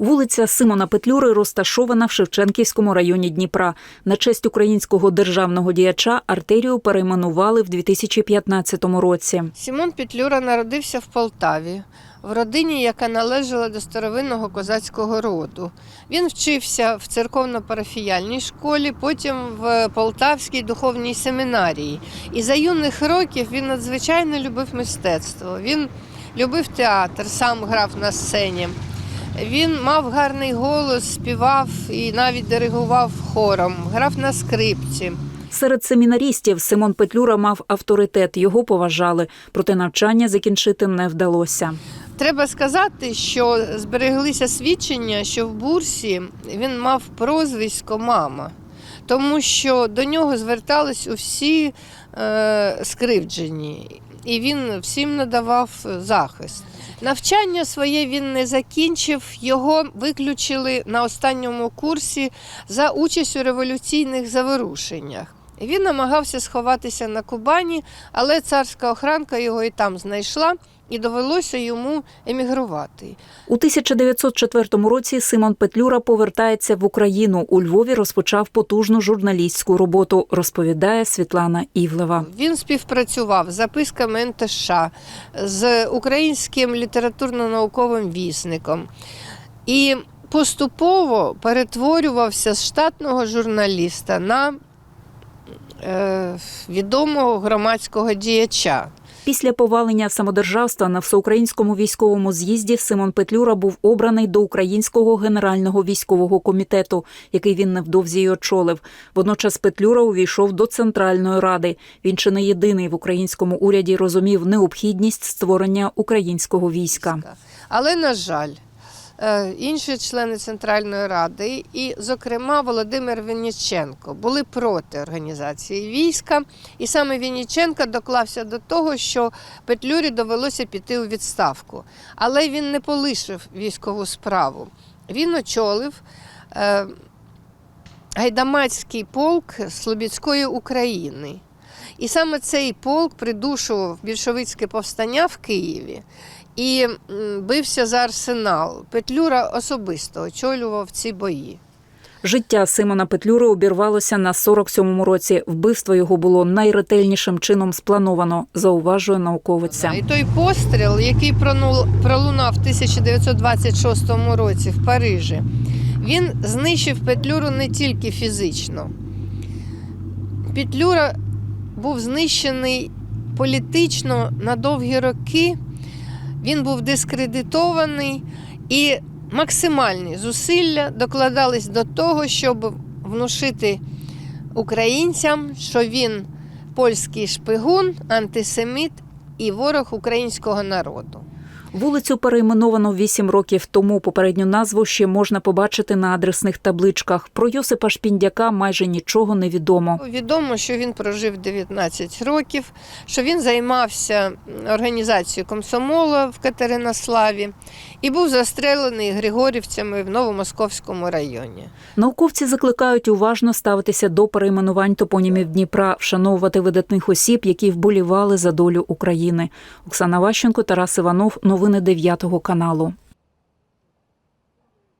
Вулиця Симона Петлюри розташована в Шевченківському районі Дніпра. На честь українського державного діяча артерію перейменували в 2015 році. Сімон Петлюра народився в Полтаві, в родині, яка належала до старовинного козацького роду. Він вчився в церковно-парафіяльній школі, потім в Полтавській духовній семінарії. І за юних років він надзвичайно любив мистецтво. Він любив театр, сам грав на сцені. Він мав гарний голос, співав і навіть диригував хором, грав на скрипці. Серед семінарістів Симон Петлюра мав авторитет, його поважали, проте навчання закінчити не вдалося. Треба сказати, що збереглися свідчення, що в бурсі він мав прозвисько мама, тому що до нього звертались усі е, скривджені, і він всім надавав захист. Навчання своє він не закінчив, його виключили на останньому курсі за участь у революційних заворушеннях. Він намагався сховатися на Кубані, але царська охранка його і там знайшла, і довелося йому емігрувати. У 1904 році Симон Петлюра повертається в Україну. У Львові розпочав потужну журналістську роботу, розповідає Світлана Івлева. Він співпрацював з записками НТШ, з українським літературно-науковим вісником і поступово перетворювався з штатного журналіста на відомого громадського діяча. Після повалення самодержавства на всеукраїнському військовому з'їзді Симон Петлюра був обраний до Українського генерального військового комітету, який він невдовзі й очолив. Водночас Петлюра увійшов до Центральної ради. Він чи не єдиний в українському уряді розумів необхідність створення українського війська. Але, на жаль, е, інші члени Центральної Ради, і, зокрема, Володимир Вінніченко, були проти організації війська. І саме Вінніченко доклався до того, що Петлюрі довелося піти у відставку. Але він не полишив військову справу. Він очолив е, гайдамацький полк Слобідської України. І саме цей полк придушував більшовицьке повстання в Києві і бився за арсенал. Петлюра особисто очолював ці бої. Життя Симона Петлюри обірвалося на 47-му році. Вбивство його було найретельнішим чином сплановано, зауважує науковиця. І той постріл, який пронул- пролунав в 1926 році в Парижі, він знищив Петлюру не тільки фізично. Петлюра був знищений політично на довгі роки. Він був дискредитований і максимальні зусилля докладались до того, щоб внушити українцям, що він польський шпигун, антисеміт і ворог українського народу. Вулицю перейменовано вісім років тому. Попередню назву ще можна побачити на адресних табличках. Про Йосипа Шпіндяка майже нічого не відомо. Відомо, що він прожив 19 років, що він займався організацією комсомола в Катеринославі і був застрелений григорівцями в Новомосковському районі. Науковці закликають уважно ставитися до перейменувань топонімів Дніпра, вшановувати видатних осіб, які вболівали за долю України. Оксана Ващенко, Тарас Іванов. Новини 9 каналу.